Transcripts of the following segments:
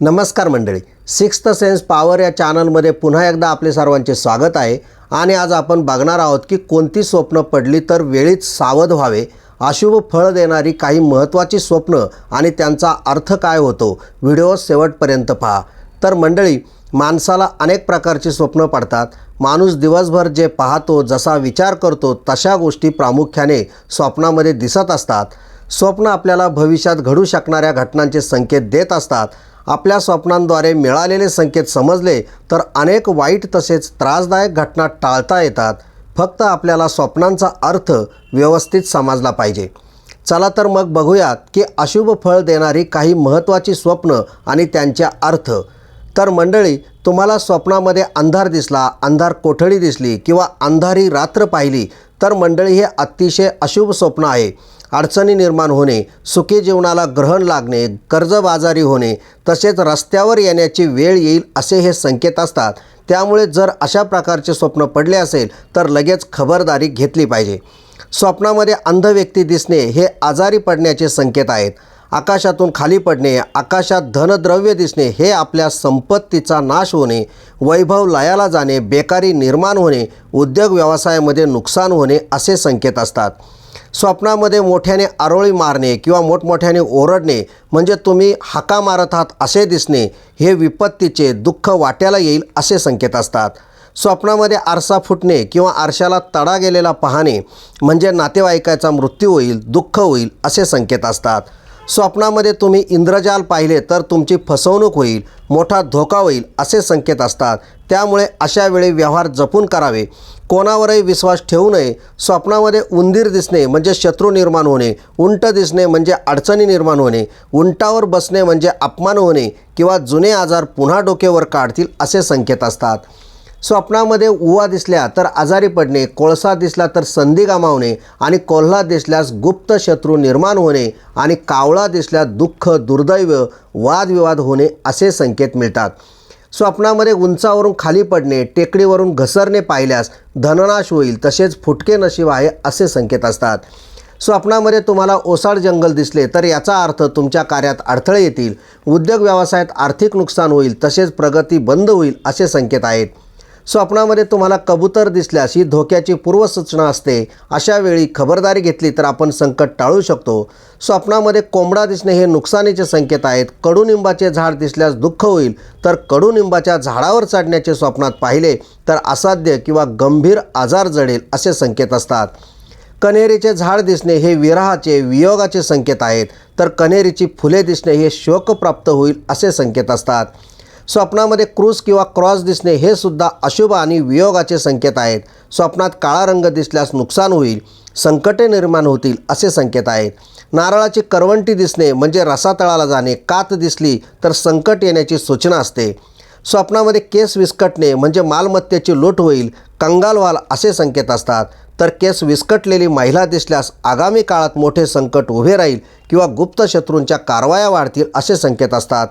नमस्कार मंडळी sixth sense power या चॅनलमध्ये पुन्हा एकदा आपले सर्वांचे स्वागत आहे. आणि आज आपण बघणार आहोत की कोणती स्वप्न पडली तर वेळीच सावध व्हावे अशुभ फळ देणारी काही महत्त्वाची स्वप्न आणि त्यांचा अर्थ काय होतो व्हिडिओ शेवटपर्यंत पहा. तर मंडळी माणसाला अनेक प्रकारची स्वप्न पडतात. माणूस दिवसभर जे पाहतो जसा विचार करतो तशा गोष्टी प्रामुख्याने स्वप्नामध्ये दिसत असतात. स्वप्न आपल्याला भविष्यात घडू शकणाऱ्या घटनांचे संकेत देत असतात. आपल्या स्वप्नांद्वारे मिळालेले संकेत समजले तर अनेक वाईट तसेच त्रासदायक घटना टाळता येतात. फक्त आपल्याला स्वप्नांचा अर्थ व्यवस्थित समजला पाहिजे. चला तर मग बघूयात की अशुभ फळ देणारी काही महत्त्वाची स्वप्न आणि त्यांच्या अर्थ. तर मंडळी तुम्हाला स्वप्नामध्ये अंधार दिसला अंधार कोठडी दिसली किंवा अंधारी रात्र पाहिली तर मंडळी हे अतिशय अशुभ स्वप्न आहे. अडचणी निर्माण होणे सुखी जीवनाला ग्रहण लागणे कर्जबाजारी होणे तसेच रस्त्यावर येण्याची वेळ येईल असे हे संकेत असतात. त्यामुळे जर अशा प्रकारचे स्वप्न पडले असेल तर लगेच खबरदारी घेतली पाहिजे. स्वप्नामध्ये अंध व्यक्ती दिसणे हे आजारी पडण्याचे संकेत आहेत. आकाशातून खाली पडणे आकाशात धनद्रव्य दिसणे हे आपल्या संपत्तीचा नाश होणे वैभव लयाला जाणे बेकारी निर्माण होणे उद्योग व्यवसायामध्ये नुकसान होणे असे संकेत असतात. स्वप्नामध्ये मोठ्याने आरोळी मारणे किंवा मोठमोठ्याने ओरडणे म्हणजे तुम्ही हाका मारत आहात असे दिसणे हे विपत्तीचे दुःख वाट्याला येईल असे संकेत असतात. स्वप्नामध्ये आरसा फुटणे किंवा आरशाला तडा गेलेला पाहणे म्हणजे नातेवाईकाचा मृत्यू होईल दुःख होईल असे संकेत असतात. स्वप्नामध्ये तुम्ही इंद्रजाल पाहिले तर तुमची फसवणूक होईल मोठा धोका होईल असे संकेत असतात. त्यामुळे अशा वेळी व्यवहार जपून करावे. कोणावरही विश्वास ठेवू नये. स्वप्नामध्ये उंदीर दिसणे म्हणजे शत्रू निर्माण होणे. उंट दिसणे म्हणजे अडचणी निर्माण होणे. उंटावर बसणे म्हणजे अपमान होणे किंवा जुने आजार पुन्हा डोक्यावर काढतील असे संकेत असतात. स्वप्नामध्ये उवा दिसल्या तर आजारी पडणे कोळसा दिसला तर संधी गमावणे आणि कोल्हा दिसल्यास गुप्त शत्रू निर्माण होणे आणि कावळा दिसल्यास दुःख दुर्दैव वादविवाद होणे असे संकेत मिळतात. स्वप्नामध्ये उंचावरून खाली पडणे टेकडीवरून घसरणे पाहिल्यास धननाश होईल तसेच फुटके नशीब आहे असे संकेत असतात. स्वप्नामध्ये तुम्हाला ओसाड जंगल दिसले तर याचा अर्थ तुमच्या कार्यात अडथळे येतील उद्योग व्यवसायात आर्थिक नुकसान होईल तसेच प्रगती बंद होईल असे संकेत आहेत. स्वप्नामध्ये तुम्हाला कबूतर दिसल्यास ही धोक्याची पूर्वसूचना असते. अशा वेळी खबरदारी घेतली तर आपण संकट टाळू शकतो. स्वप्नामध्ये कोंबडा दिसणे हे नुकसानीचे संकेत आहेत. कडुनिंबाचे झाड दिसल्यास दुःख होईल. तर कडुनिंबाच्या झाडावर चढण्याचे स्वप्नात पाहिले तर असाध्य किंवा गंभीर आजार जडेल असे संकेत असतात. कन्हेरीचे झाड दिसणे हे विराहाचे वियोगाचे संकेत आहेत. तर कन्हेरीची फुले दिसणे हे शोकप्राप्त होईल असे संकेत असतात. स्वप्नामध्ये क्रूज किंवा क्रॉस दिसणे हे सुद्धा अशुभ आणि वियोगाचे संकेत आहेत. स्वप्नात काळा रंग दिसल्यास नुकसान होईल संकटे निर्माण होतील असे संकेत आहेत. नारळाची करवंटी दिसणे म्हणजे रसातळाला जाणे कात दिसली तर संकट येण्याची सूचना असते. स्वप्नामध्ये केस विस्कटणे म्हणजे मालमत्तेची लूट होईल कंगाल व्हाल असे संकेत असतात. तर केस विस्कटलेली महिला दिसल्यास आगामी काळात मोठे संकट उभे राहील किंवा गुप्त शत्रूंच्या कारवाया वाढतील असे संकेत असतात.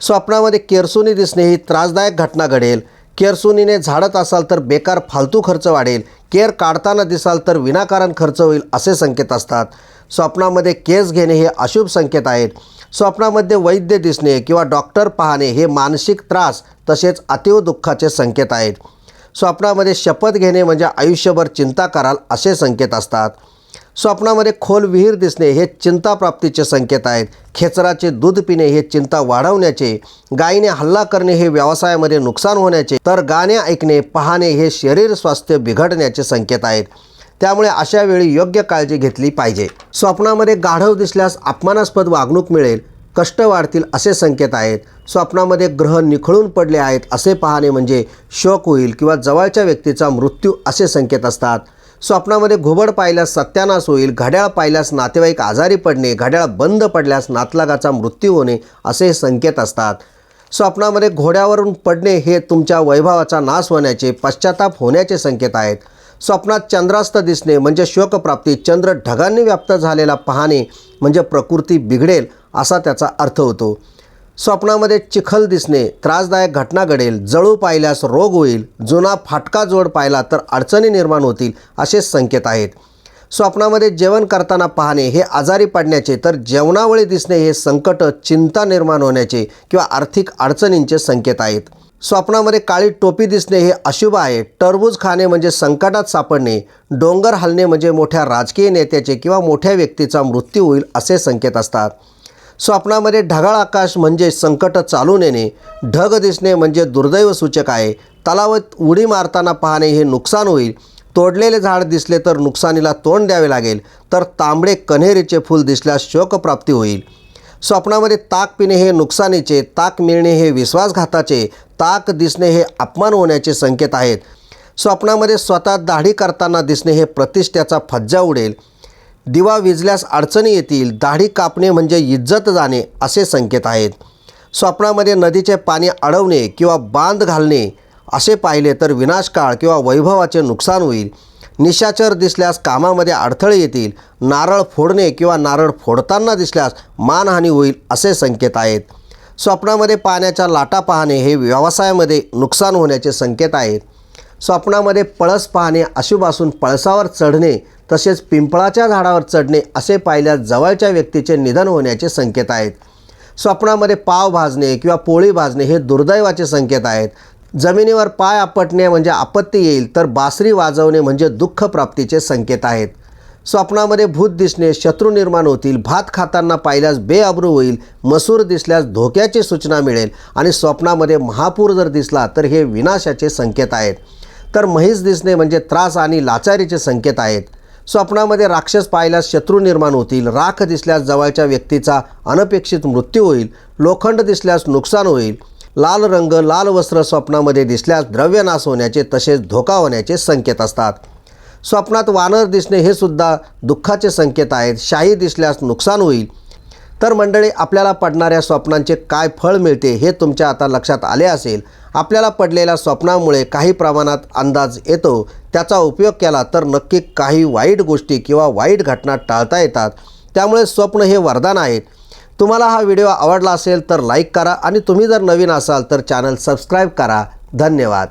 स्वप्नामध्ये केरसुनी दिसणे ही त्रासदायक घटना घडेल. केरसुनीने झाडत असाल तर बेकार फालतू खर्च वाढेल. केर काढताना दिसाल तर विनाकारण खर्च होईल असे संकेत असतात. स्वप्नामध्ये केस घेणे हे अशुभ संकेत आहेत. स्वप्नामध्ये वैद्य दिसणे किंवा डॉक्टर पाहणे हे मानसिक त्रास तसेच अतीव दुःखाचे संकेत आहेत. स्वप्नामध्ये शपथ घेणे म्हणजे आयुष्यभर चिंता कराल असे संकेत असतात. स्वप्नामध्ये खोल विहीर दिसणे हे चिंताप्राप्तीचे संकेत आहेत. खेचराचे दूध पिणे हे चिंता वाढवण्याचे गायीने हल्ला करणे हे व्यवसायामध्ये नुकसान होण्याचे तर गाणे ऐकणे पाहणे हे शरीर स्वास्थ्य बिघडण्याचे संकेत आहेत. त्यामुळे अशा वेळी योग्य काळजी घेतली पाहिजे. स्वप्नामध्ये गाढव दिसल्यास अपमानास्पद वागणूक मिळेल कष्ट वाढतील असे संकेत आहेत. स्वप्नामध्ये ग्रह निखळून पडले आहेत असे पाहणे म्हणजे शोक होईल किंवा जवळच्या व्यक्तीचा मृत्यू असे संकेत असतात. स्वप्नामध्ये घुबड पाहिल्यास सत्यानाश होईल घड्याळ पाहिल्यास नातेवाईक आजारी पडणे घड्याळ बंद पडल्यास नातलागाचा मृत्यू होणे असे संकेत असतात. स्वप्नामध्ये घोड्यावरून पडणे हे तुमच्या वैभवाचा नाश होण्याचे पश्चाताप होण्याचे संकेत आहेत. स्वप्नात चंद्रास्त दिसणे म्हणजे शोकप्राप्ती चंद्र ढगांनी व्याप्त झालेला पाहणे म्हणजे प्रकृती बिघडेल असा त्याचा अर्थ होतो. स्वप्नामध्ये चिखल दिसणे त्रासदायक घटना घडेल जळू पाहिल्यास रोग होईल जुना फाटका जोड पाहिला तर अडचणी निर्माण होतील असे संकेत आहेत. स्वप्नामध्ये जेवण करताना पाहणे हे आजारी पडण्याचे तर जेवणावेळी दिसणे हे संकट चिंता निर्माण होण्याचे किंवा आर्थिक अडचणींचे संकेत आहेत. स्वप्नामध्ये काळी टोपी दिसणे हे अशुभ आहे. टरबूज खाणे म्हणजे संकटात सापडणे डोंगर हलणे म्हणजे मोठ्या राजकीय नेत्याचे किंवा मोठ्या व्यक्तीचा मृत्यू होईल असे संकेत असतात. स्वप्नामध्ये ढगाळ आकाश म्हणजे संकट चालून येणे ढग दिसणे म्हणजे दुर्दैव सूचक आहे. तलावात उडी मारताना पाहणे हे नुकसान होईल. तोडलेले झाड दिसले तर नुकसानीला तोंड द्यावे लागेल. तर तांबडे कन्हेरीचे फूल दिसल्यास शोकप्राप्ती होईल. स्वप्नामध्ये ताक पिणे हे नुकसानीचे ताक मिळणे हे विश्वासघाताचे ताक दिसणे हे अपमान होण्याचे संकेत आहेत. स्वप्नामध्ये स्वतः दाढी करताना दिसणे हे प्रतिष्ठ्याचा फज्जा उडेल. दिवा विजल्यास अडचणी येतील दाढी कापणे म्हणजे इज्जत जाणे असे संकेत आहेत. स्वप्नामध्ये नदीचे पाणी अडवणे किंवा बांध घालणे असे पाहिले तर विनाशकाळ किंवा वैभवाचे नुकसान होईल. निशाचर दिसल्यास कामामध्ये अडथळे येतील नारळ फोडणे किंवा नारळ फोडताना दिसल्यास मानहानी होईल असे संकेत आहेत. स्वप्नामध्ये पाण्याच्या लाटा पाहणे हे व्यवसायामध्ये नुकसान होण्याचे संकेत आहेत. स्वप्नामध्ये पळस पाहणे अशुभ असून पळसावर चढणे तसेच पिंपळाच्या झाडावर चढणे असे पाहिल्यास जवळच्या व्यक्तीचे निधन होण्याचे संकेत आहेत. स्वप्नामध्ये पाव भाजणे किंवा पोळी भाजणे हे दुर्दैवाचे संकेत आहेत. जमिनीवर पाय आपटणे म्हणजे आपत्ती येईल तर बासरी वाजवणे म्हणजे दुःख प्राप्तीचे संकेत आहेत. स्वप्नामध्ये भूत दिसणे शत्रू निर्माण होतील भात खाताना पाहिल्यास बेअब्रू होईल मसूर दिसल्यास धोक्याची सूचना मिळेल आणि स्वप्नामध्ये महापूर जर दिसला तर हे विनाशाचे संकेत आहेत. तर म्हैस दिसणे म्हणजे त्रास आणि लाचारीचे संकेत आहेत. स्वप्नामध्ये राक्षस पाहिल्यास शत्रू निर्माण होतील राख दिसल्यास जवळच्या व्यक्तीचा अनपेक्षित मृत्यू होईल लोखंड दिसल्यास नुकसान होईल लाल रंग लाल वस्त्र स्वप्नामध्ये दिसल्यास द्रव्यनाश होण्याचे तसेच धोका होण्याचे संकेत असतात. स्वप्नात वानर दिसणे हे सुद्धा दुःखाचे संकेत आहेत. शाही दिसल्यास नुकसान होईल तर मंडळी आपल्याला पडणाऱ्या स्वप्नांचे काय फळ मिळते हे तुमच्या आता लक्षात आले असेल. आपल्याला पडलेल्या स्वप्नामुळे काही प्रमाणात अंदाज येतो. त्याचा उपयोग केला तर नक्की काही वाईट गोष्टी किंवा वाईट घटना टाळता येतात. त्यामुळे स्वप्न हे वरदान आहेत तुम्हाला हा व्हिडिओ आवडला असेल तर लाईक करा आणि तुम्ही जर नवीन असाल तर चॅनल सबस्क्राईब करा. धन्यवाद.